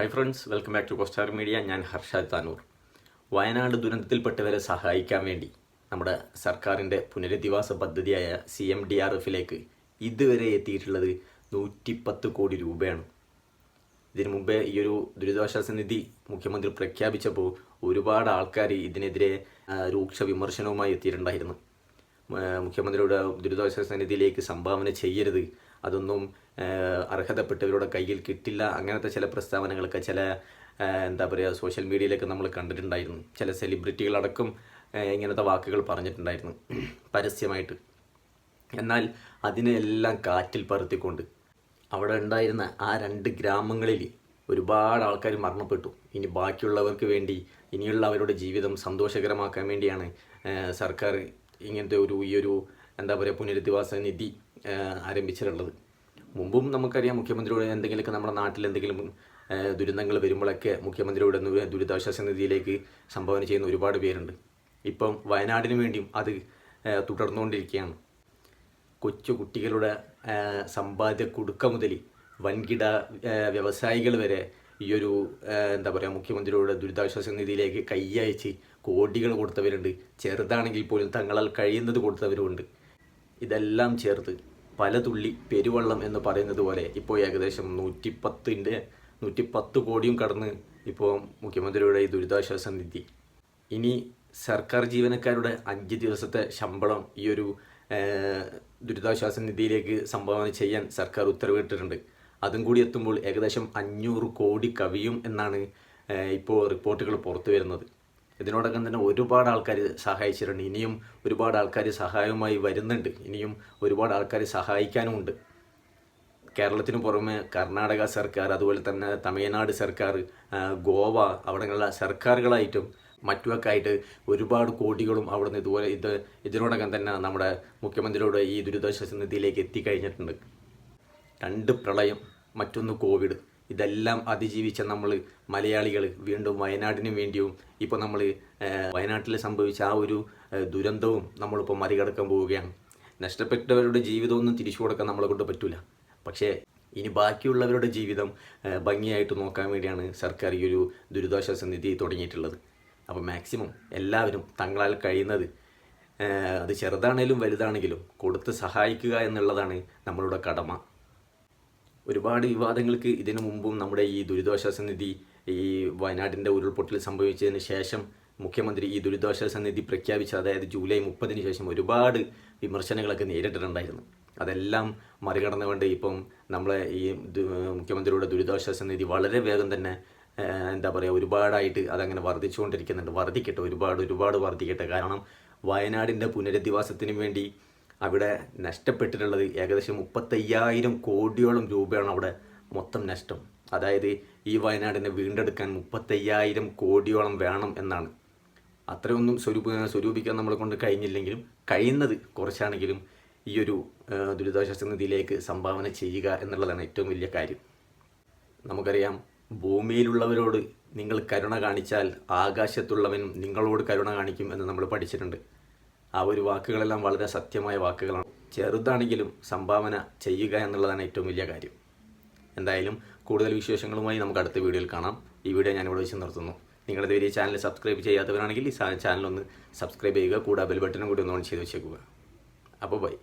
Hi friends welcome back to Costar media ഞാൻ ഹർഷാദ് താനൂർ. വയനാട് ദുരന്തത്തിൽപ്പെട്ടവരെ സഹായിക്കാൻ വേണ്ടി നമ്മുടെ സർക്കാരിന്റെ പുനരധിവാസ പദ്ധതിയായ സി എം ഡി ആർ എഫിലേക്ക് ഇതുവരെ എത്തിയിട്ടുള്ളത് നൂറ്റിപ്പത്ത് കോടി രൂപയാണ്. ഇതിനു മുമ്പേ ഈ ഒരു ദുരിതാശ്വാസ നിധി മുഖ്യമന്ത്രി പ്രഖ്യാപിച്ചപ്പോൾ ഒരുപാട് ആൾക്കാർ ഇതിനെതിരെ രൂക്ഷ വിമർശനവുമായി എത്തിയിട്ടുണ്ടായിരുന്നു. മുഖ്യമന്ത്രിയുടെ ദുരിതാശ്വാസ നിധിയിലേക്ക് സംഭാവന ചെയ്യരുത് അതൊന്നും അർഹതപ്പെട്ടവരുടെ കയ്യിൽ കിട്ടില്ല. അങ്ങനത്തെ ചില പ്രസ്താവനകളൊക്കെ ചില എന്താ പറയുക സോഷ്യൽ മീഡിയയിലൊക്കെ നമ്മൾ കണ്ടിട്ടുണ്ടായിരുന്നു. ചില സെലിബ്രിറ്റികളടക്കം ഇങ്ങനത്തെ വാക്കുകൾ പറഞ്ഞിട്ടുണ്ടായിരുന്നു. പരസ്യമായിട്ട്. എന്നാൽ അതിനെല്ലാം കാറ്റിൽ പറത്തിക്കൊണ്ട് അവിടെ ഉണ്ടായിരുന്ന ആ രണ്ട് ഗ്രാമങ്ങളിൽ ഒരുപാട് ആൾക്കാർ മരണപ്പെട്ടു. ഇനി ബാക്കിയുള്ളവർക്ക് വേണ്ടി ഇനിയുള്ള അവരുടെ ജീവിതം സന്തോഷകരമാക്കാൻ വേണ്ടിയാണ് സർക്കാർ ഇങ്ങനത്തെ ഒരു ഈ ഒരു എന്താ പറയുക പുനരധിവാസ നിധി ആരംഭിച്ചിട്ടുള്ളത്. മുമ്പും നമുക്കറിയാം മുഖ്യമന്ത്രിയുടെ എന്തെങ്കിലുമൊക്കെ നമ്മുടെ നാട്ടിൽ എന്തെങ്കിലും ദുരന്തങ്ങൾ വരുമ്പോഴൊക്കെ മുഖ്യമന്ത്രിയുടെ ദുരിതാശ്വാസ നിധിയിലേക്ക് സംഭാവന ചെയ്യുന്ന ഒരുപാട് പേരുണ്ട്. ഇപ്പം വയനാടിന് വേണ്ടിയും അത് തുടർന്നുകൊണ്ടിരിക്കുകയാണ്. കൊച്ചു കുട്ടികളുടെ സമ്പാദ്യ കുടുക്ക മുതൽ വൻകിട വ്യവസായികൾ വരെ ഈ ഒരു എന്താ പറയുക മുഖ്യമന്ത്രിയുടെ ദുരിതാശ്വാസ നിധിയിലേക്ക് കൈയയച്ച് കോടികൾ കൊടുത്തവരുണ്ട്. ചെറുതാണെങ്കിൽ പോലും തങ്ങളാൽ കഴിയുന്നത് കൊടുത്തവരുമുണ്ട്. ഇതെല്ലാം ചേർത്ത് പല തുള്ളി പെരുവെള്ളം എന്ന് പറയുന്നത് പോലെ ഇപ്പോൾ ഏകദേശം നൂറ്റിപ്പത്തിന്റെ നൂറ്റിപ്പത്ത് കോടിയും കടന്ന് ഇപ്പോൾ മുഖ്യമന്ത്രിയുടെ ഈ ദുരിതാശ്വാസ നിധി. ഇനി സർക്കാർ ജീവനക്കാരുടെ അഞ്ച് ദിവസത്തെ ശമ്പളം ഈ ഒരു ദുരിതാശ്വാസ നിധിയിലേക്ക് സംഭാവന ചെയ്യാൻ സർക്കാർ ഉത്തരവിട്ടിട്ടുണ്ട്. അതും കൂടി എത്തുമ്പോൾ ഏകദേശം അഞ്ഞൂറ് കോടി കവിയും എന്നാണ് ഇപ്പോൾ റിപ്പോർട്ടുകൾ പുറത്തു വരുന്നത്. ഇതിനോടകം തന്നെ ഒരുപാട് ആൾക്കാർ സഹായിച്ചിട്ടുണ്ട്. ഇനിയും ഒരുപാട് ആൾക്കാർ സഹായവുമായി വരുന്നുണ്ട്. ഇനിയും ഒരുപാട് ആൾക്കാർ സഹായിക്കാനുമുണ്ട്. കേരളത്തിന് പുറമെ കർണാടക സർക്കാർ അതുപോലെ തന്നെ തമിഴ്നാട് സർക്കാർ ഗോവ അവിടെയുള്ള സർക്കാരുകളായിട്ടും മറ്റുമൊക്കെ ആയിട്ട് ഒരുപാട് കോടികളും അവിടുന്ന് ഇതുപോലെ ഇത് ഇതിനോടകം തന്നെ നമ്മുടെ മുഖ്യമന്ത്രിയുടെ ഈ ദുരിതാശ്വാസ നിധിയിലേക്ക് എത്തിക്കഴിഞ്ഞിട്ടുണ്ട്. രണ്ട് പ്രളയം മറ്റൊന്ന് കോവിഡ്. ഇതെല്ലാം അതിജീവിച്ച നമ്മൾ മലയാളികൾ വീണ്ടും വയനാടിന് വേണ്ടിയും ഇപ്പോൾ നമ്മൾ വയനാട്ടിൽ സംഭവിച്ച ആ ഒരു ദുരന്തവും നമ്മളിപ്പോൾ മറികടക്കാൻ പോവുകയാണ്. നഷ്ടപ്പെട്ടവരുടെ ജീവിതമൊന്നും തിരിച്ചു കൊടുക്കാൻ നമ്മളെ കൊണ്ട് പറ്റില്ല പക്ഷേ ഇനി ബാക്കിയുള്ളവരുടെ ജീവിതം ഭംഗിയായിട്ട് നോക്കാൻ വേണ്ടിയാണ് സർക്കാർ ഈ ഒരു ദുരിതാശ്വാസ നിധി തുടങ്ങിയിട്ടുള്ളത്. അപ്പോൾ മാക്സിമം എല്ലാവരും തങ്ങളാൽ കഴിയുന്നത് അത് ചെറുതാണേലും വലുതാണെങ്കിലും കൊടുത്ത് സഹായിക്കുക എന്നുള്ളതാണ് നമ്മളുടെ കടമ. ഒരുപാട് വിവാദങ്ങൾക്ക് ഇതിനു മുമ്പും നമ്മുടെ ഈ ദുരിതാശ്വാസ നിധി ഈ വയനാടിന്റെ ഉരുൾപൊട്ടൽ സംഭവിച്ചതിന് ശേഷം മുഖ്യമന്ത്രി ഈ ദുരിതാശ്വാസ നിധി പ്രഖ്യാപിച്ച അതായത് ജൂലൈ മുപ്പതിന് ശേഷം ഒരുപാട് വിമർശനങ്ങളൊക്കെ നേരിട്ടിട്ടുണ്ടായിരുന്നു. അതെല്ലാം മറികടന്നുകൊണ്ട് ഇപ്പം നമ്മളെ ഈ മുഖ്യമന്ത്രിയുടെ ദുരിതാശ്വാസ നിധി വളരെ വേഗം തന്നെ എന്താ പറയുക ഒരുപാടായിട്ട് അതങ്ങനെ വർദ്ധിച്ചുകൊണ്ടിരിക്കുന്നുണ്ട്. വർദ്ധിക്കട്ടെ ഒരുപാട് ഒരുപാട് വർദ്ധിക്കട്ടെ. കാരണം വയനാടിന്റെ പുനരധിവാസത്തിനും വേണ്ടി അവിടെ നഷ്ടപ്പെട്ടിട്ടുള്ളത് ഏകദേശം മുപ്പത്തയ്യായിരം കോടിയോളം രൂപയാണ് അവിടെ മൊത്തം നഷ്ടം. അതായത് ഈ വയനാടിനെ വീണ്ടെടുക്കാൻ മുപ്പത്തയ്യായിരം കോടിയോളം വേണം എന്നാണ്. അത്രയൊന്നും സ്വരൂപ സ്വരൂപിക്കാൻ നമ്മളെ കൊണ്ട് കഴിഞ്ഞില്ലെങ്കിലും കഴിയുന്നത് കുറച്ചാണെങ്കിലും ഈ ഒരു ദുരിതാശ്വാസ നിധിയിലേക്ക് സംഭാവന ചെയ്യുക എന്നുള്ളതാണ് ഏറ്റവും വലിയ കാര്യം. നമുക്കറിയാം ഭൂമിയിലുള്ളവരോട് നിങ്ങൾ കരുണ കാണിച്ചാൽ ആകാശത്തുള്ളവനും നിങ്ങളോട് കരുണ കാണിക്കും എന്ന് നമ്മൾ പഠിച്ചിട്ടുണ്ട്. ആ ഒരു വാക്കുകളെല്ലാം വളരെ സത്യമായ വാക്കുകളാണ്. ചെറുതാണെങ്കിലും സംഭാവന ചെയ്യുക എന്നുള്ളതാണ് ഏറ്റവും വലിയ കാര്യം. എന്തായാലും കൂടുതൽ വിശേഷങ്ങളുമായി നമുക്ക് അടുത്ത വീഡിയോയിൽ കാണാം. ഈ വീഡിയോ ഞാൻ ഇവിടെ വെച്ച് നിർത്തുന്നു. നിങ്ങളുടെ ഈ ചാനൽ സബ്സ്ക്രൈബ് ചെയ്യാത്തവരാണെങ്കിൽ ഈ ചാനൽ ഒന്ന് സബ്സ്ക്രൈബ് ചെയ്യുക കൂടെ ബെൽ ബട്ടനും കൂടി ഒന്ന് ഓൺ ചെയ്ത് വെച്ചേക്കുക. അപ്പോൾ ബൈ.